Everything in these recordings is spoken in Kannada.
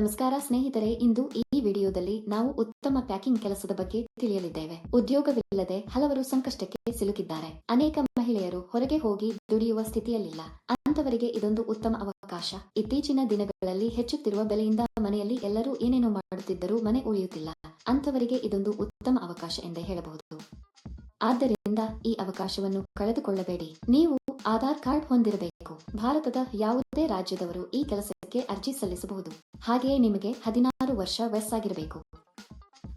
ನಮಸ್ಕಾರ ಸ್ನೇಹಿತರೆ, ಇಂದು ಈ ವಿಡಿಯೋದಲ್ಲಿ ನಾವು ಉತ್ತಮ ಪ್ಯಾಕಿಂಗ್ ಕೆಲಸದ ಬಗ್ಗೆ ತಿಳಿಯಲಿದ್ದೇವೆ. ಉದ್ಯೋಗವಿಲ್ಲದೆ ಹಲವರು ಸಂಕಷ್ಟಕ್ಕೆ ಸಿಲುಕಿದ್ದಾರೆ. ಅನೇಕ ಮಹಿಳೆಯರು ಹೊರಗೆ ಹೋಗಿ ದುಡಿಯುವ ಸ್ಥಿತಿಯಲ್ಲಿಲ್ಲ. ಅಂತವರಿಗೆ ಇದೊಂದು ಉತ್ತಮ ಅವಕಾಶ. ಇತ್ತೀಚಿನ ದಿನಗಳಲ್ಲಿ ಹೆಚ್ಚುತ್ತಿರುವ ಬೆಲೆಯಿಂದ ಮನೆಯಲ್ಲಿ ಎಲ್ಲರೂ ಏನೇನೋ ಮಾಡುತ್ತಿದ್ದರೂ ಮನೆ ಉಳಿಯುತ್ತಿಲ್ಲ. ಅಂತವರಿಗೆ ಇದೊಂದು ಉತ್ತಮ ಅವಕಾಶ ಎಂದೇ ಹೇಳಬಹುದು. ಆದ್ದರಿಂದ ಈ ಅವಕಾಶವನ್ನು ಕಳೆದುಕೊಳ್ಳಬೇಡಿ. ನೀವು ಆಧಾರ್ ಕಾರ್ಡ್ ಹೊಂದಿರಬೇಕು. ಭಾರತದ ಯಾವುದೇ ರಾಜ್ಯದವರು ಈ ಕೆಲಸಕ್ಕೆ ಅರ್ಜಿ ಸಲ್ಲಿಸಬಹುದು. ಹಾಗೆಯೇ ನಿಮಗೆ ಹದಿನಾರು ವರ್ಷ ವಯಸ್ಸಾಗಿರಬೇಕು.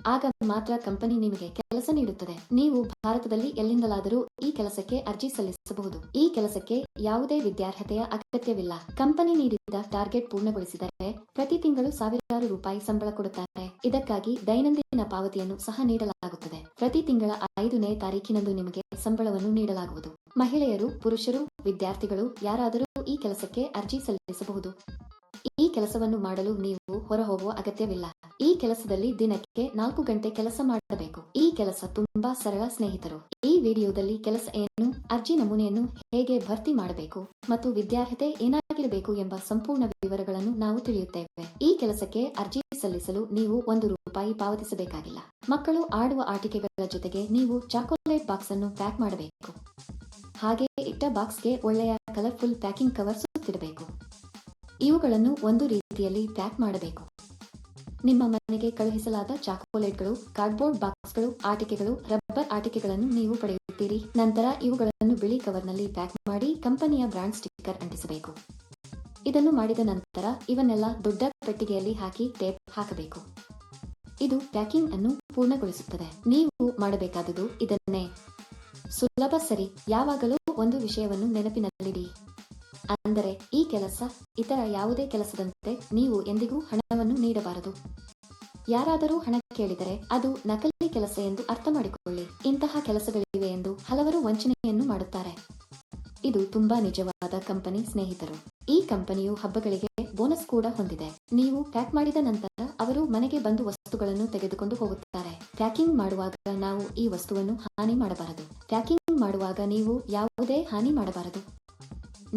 ಆಗ ಮಾತ್ರ ಕಂಪನಿ ನಿಮಗೆ ಕೆಲಸ ನೀಡುತ್ತದೆ. ನೀವು ಭಾರತದಲ್ಲಿ ಎಲ್ಲಿಂದಲಾದರೂ ಈ ಕೆಲಸಕ್ಕೆ ಅರ್ಜಿ ಸಲ್ಲಿಸಬಹುದು. ಈ ಕೆಲಸಕ್ಕೆ ಯಾವುದೇ ವಿದ್ಯಾರ್ಹತೆಯ ಅಗತ್ಯವಿಲ್ಲ. ಕಂಪನಿ ನೀಡಿದ ಟಾರ್ಗೆಟ್ ಪೂರ್ಣಗೊಳಿಸಿದರೆ ಪ್ರತಿ ತಿಂಗಳು ಸಾವಿರಾರು ರೂಪಾಯಿ ಸಂಬಳ ಕೊಡುತ್ತಾರೆ. ಇದಕ್ಕಾಗಿ ದೈನಂದಿನ ಪಾವತಿಯನ್ನು ಸಹ ನೀಡಲಾಗುತ್ತದೆ. ಪ್ರತಿ ತಿಂಗಳ ಐದನೇ ತಾರೀಕಿನಂದು ನಿಮಗೆ ಸಂಬಳವನ್ನು ನೀಡಲಾಗುವುದು. ಮಹಿಳೆಯರು, ಪುರುಷರು, ವಿದ್ಯಾರ್ಥಿಗಳು ಯಾರಾದರೂ ಈ ಕೆಲಸಕ್ಕೆ ಅರ್ಜಿ ಸಲ್ಲಿಸಬಹುದು. ಈ ಕೆಲಸವನ್ನು ಮಾಡಲು ನೀವು ಹೊರಹೋಗುವ ಅಗತ್ಯವಿಲ್ಲ. ಈ ಕೆಲಸದಲ್ಲಿ ದಿನಕ್ಕೆ ನಾಲ್ಕು ಗಂಟೆ ಕೆಲಸ ಮಾಡಬೇಕು. ಈ ಕೆಲಸ ತುಂಬಾ ಸರಳ ಸ್ನೇಹಿತರು. ಈ ವಿಡಿಯೋದಲ್ಲಿ ಕೆಲಸ ಏನು, ಅರ್ಜಿ ನಮೂನೆಯನ್ನು ಹೇಗೆ ಭರ್ತಿ ಮಾಡಬೇಕು ಮತ್ತು ವಿದ್ಯಾರ್ಹತೆ ಏನಾಗಿರಬೇಕು ಎಂಬ ಸಂಪೂರ್ಣ ವಿವರಗಳನ್ನು ನಾವು ತಿಳಿಯುತ್ತೇವೆ. ಈ ಕೆಲಸಕ್ಕೆ ಅರ್ಜಿ ಸಲ್ಲಿಸಲು ನೀವು ಒಂದು ರೂಪಾಯಿ ಪಾವತಿಸಬೇಕಾಗಿಲ್ಲ. ಮಕ್ಕಳು ಆಡುವ ಆಟಿಕೆಗಳ ಜೊತೆಗೆ ನೀವು ಚಾಕೊಲೇಟ್ ಬಾಕ್ಸ್ ಅನ್ನು ಪ್ಯಾಕ್ ಮಾಡಬೇಕು. ಹಾಗೆ ಇಟ್ಟ ಬಾಕ್ಸ್ಗೆ ಒಳ್ಳೆಯ ಕಲರ್ಫುಲ್ ಪ್ಯಾಕಿಂಗ್ ಕವರ್ ಸುತ್ತಿರಬೇಕು ಇವುಗಳನ್ನು ಒಂದು ರೀತಿಯಲ್ಲಿ ಪ್ಯಾಕ್ ಮಾಡಬೇಕು. ನಿಮ್ಮ ಮನೆಗೆ ಕಳುಹಿಸಲಾದ ಚಾಕೋಲೇಟ್ಗಳು ಕಾರ್ಡ್ಬೋರ್ಡ್ ಬಾಕ್ಸ್ಗಳು ಆಟಿಕೆಗಳು, ರಬ್ಬರ್ ಆಟಿಕೆಗಳನ್ನು ನೀವು ಪಡೆಯುತ್ತೀರಿ. ನಂತರ ಇವುಗಳನ್ನು ಬಿಳಿ ಕವರ್ನಲ್ಲಿ ಪ್ಯಾಕ್ ಮಾಡಿ ಕಂಪನಿಯ ಬ್ರಾಂಡ್ ಸ್ಟಿಕ್ಕರ್ ಅಂಟಿಸಬೇಕು. ಇದನ್ನು ಮಾಡಿದ ನಂತರ ಇವನ್ನೆಲ್ಲ ದೊಡ್ಡ ಪೆಟ್ಟಿಗೆಯಲ್ಲಿ ಹಾಕಿ ಟೇಪ್ ಹಾಕಬೇಕು. ಇದು ಪ್ಯಾಕಿಂಗ್ ಅನ್ನು ಪೂರ್ಣಗೊಳಿಸುತ್ತದೆ. ನೀವು ಮಾಡಬೇಕಾದುದು ಇದನ್ನೇ. ಸುಲಭ ಸರಿ. ಯಾವಾಗಲೂ ಒಂದು ವಿಷಯವನ್ನು ನೆನಪಿನಲ್ಲಿಡಿ. ಅಂದರೆ, ಈ ಕೆಲಸ ಇತರ ಯಾವುದೇ ಕೆಲಸದಂತೆ ನೀವು ಎಂದಿಗೂ ಹಣವನ್ನು ನೀಡಬಾರದು. ಯಾರಾದರೂ ಹಣ ಕೇಳಿದರೆ ಅದು ನಕಲಿ ಕೆಲಸ ಎಂದು ಅರ್ಥ ಮಾಡಿಕೊಳ್ಳಿ. ಇಂತಹ ಕೆಲಸಗಳಿವೆ ಎಂದು ಹಲವರು ವಂಚನೆಯನ್ನು ಮಾಡುತ್ತಾರೆ. ಇದು ತುಂಬಾ ನಿಜವಾದ ಕಂಪನಿ ಸ್ನೇಹಿತರು. ಈ ಕಂಪನಿಯು ಹಬ್ಬಗಳಿಗೆ ಬೋನಸ್ ಕೂಡ ಹೊಂದಿದೆ. ನೀವು ಪ್ಯಾಕ್ ಮಾಡಿದ ನಂತರ ಅವರು ಮನೆಗೆ ಬಂದು ವಸ್ತುಗಳನ್ನು ತೆಗೆದುಕೊಂಡು ಹೋಗುತ್ತಾರೆ. ಪ್ಯಾಕಿಂಗ್ ಮಾಡುವಾಗ ನಾವು ಈ ವಸ್ತುವನ್ನು ಹಾನಿ ಮಾಡಬಾರದು. ಪ್ಯಾಕಿಂಗ್ ಮಾಡುವಾಗ ನೀವು ಯಾವುದೇ ಹಾನಿ ಮಾಡಬಾರದು.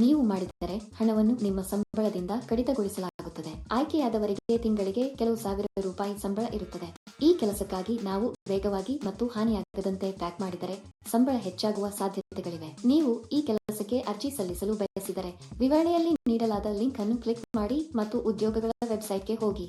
ನೀವು ಮಾಡಿದರೆ ಹಣವನ್ನು ನಿಮ್ಮ ಸಂಬಳದಿಂದ ಕಡಿತಗೊಳಿಸಲಾಗುತ್ತದೆ. ಆಯ್ಕೆಯಾದವರಿಗೆ ತಿಂಗಳಿಗೆ ಕೆಲವು ಸಾವಿರ ರೂಪಾಯಿ ಸಂಬಳ ಇರುತ್ತದೆ. ಈ ಕೆಲಸಕ್ಕಾಗಿ ನಾವು ವೇಗವಾಗಿ ಮತ್ತು ಹಾನಿಯಾಗದಂತೆ ಪ್ಯಾಕ್ ಮಾಡಿದರೆ ಸಂಬಳ ಹೆಚ್ಚಾಗುವ ಸಾಧ್ಯತೆಗಳಿವೆ. ನೀವು ಈ ಕೆಲಸಕ್ಕೆ ಅರ್ಜಿ ಸಲ್ಲಿಸಲು ಬಯಸಿದರೆ ವಿವರಣೆಯಲ್ಲಿ ನೀಡಲಾದ ಲಿಂಕ್ ಅನ್ನು ಕ್ಲಿಕ್ ಮಾಡಿ ಮತ್ತು ಉದ್ಯೋಗಗಳ ವೆಬ್ಸೈಟ್ಗೆ ಹೋಗಿ.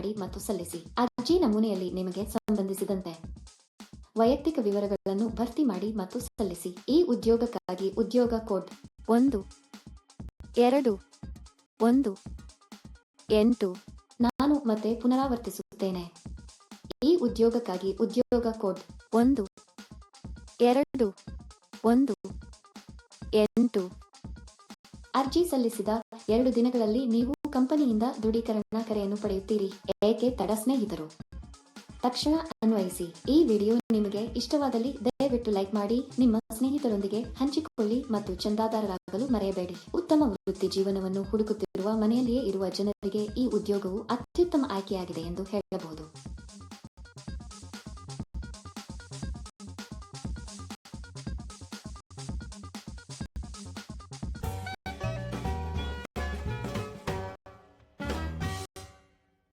ಮಾಡಿ ಮತ್ತು ಸಲ್ಲಿಸಿ. ಅರ್ಜಿ ನಮೂನೆಯಲ್ಲಿ ನಿಮಗೆ ಸಂಬಂಧಿಸಿದಂತೆ ವೈಯಕ್ತಿಕ ವಿವರಗಳನ್ನು ಭರ್ತಿ ಮಾಡಿ ಮತ್ತು ಸಲ್ಲಿಸಿ. ಈ ಉದ್ಯೋಗಕ್ಕಾಗಿ ಉದ್ಯೋಗ ಕೋಡ್ ಒಂದು, ಎರಡು, ಒಂದು, ಎಂಟು, ನಾನು ಮತ್ತೆ ಪುನರಾವರ್ತಿಸುತ್ತೇನೆ. ಈ ಉದ್ಯೋಗಕ್ಕಾಗಿ ಉದ್ಯೋಗ ಕೋಡ್ ಒಂದು, ಎರಡು, ಒಂದು, ಎಂಟು. ಅರ್ಜಿ ಸಲ್ಲಿಸಿದ ಎರಡು ದಿನಗಳಲ್ಲಿ ನೀವು ಕಂಪನಿಯಿಂದ ದೃಢೀಕರಣ ಕರೆಯನ್ನು ಪಡೆಯುತ್ತೀರಿ. ಏಕೆ ತಡ ಸ್ನೇಹಿತರು? ತಕ್ಷಣ ಅನ್ವಯಿಸಿ. ಈ ವಿಡಿಯೋ ನಿಮಗೆ ಇಷ್ಟವಾದಲ್ಲಿ ದಯವಿಟ್ಟು ಲೈಕ್ ಮಾಡಿ, ನಿಮ್ಮ ಸ್ನೇಹಿತರೊಂದಿಗೆ ಹಂಚಿಕೊಳ್ಳಿ ಮತ್ತು ಚಂದಾದಾರರಾಗಲು ಮರೆಯಬೇಡಿ. ಉತ್ತಮ ವೃತ್ತಿ ಜೀವನವನ್ನು ಹುಡುಕುತ್ತಿರುವ ಮನೆಯಲ್ಲಿಯೇ ಇರುವ ಜನರಿಗೆ ಈ ಉದ್ಯೋಗವು ಅತ್ಯುತ್ತಮ ಆಯ್ಕೆಯಾಗಿದೆ ಎಂದು ಹೇಳಬಹುದು.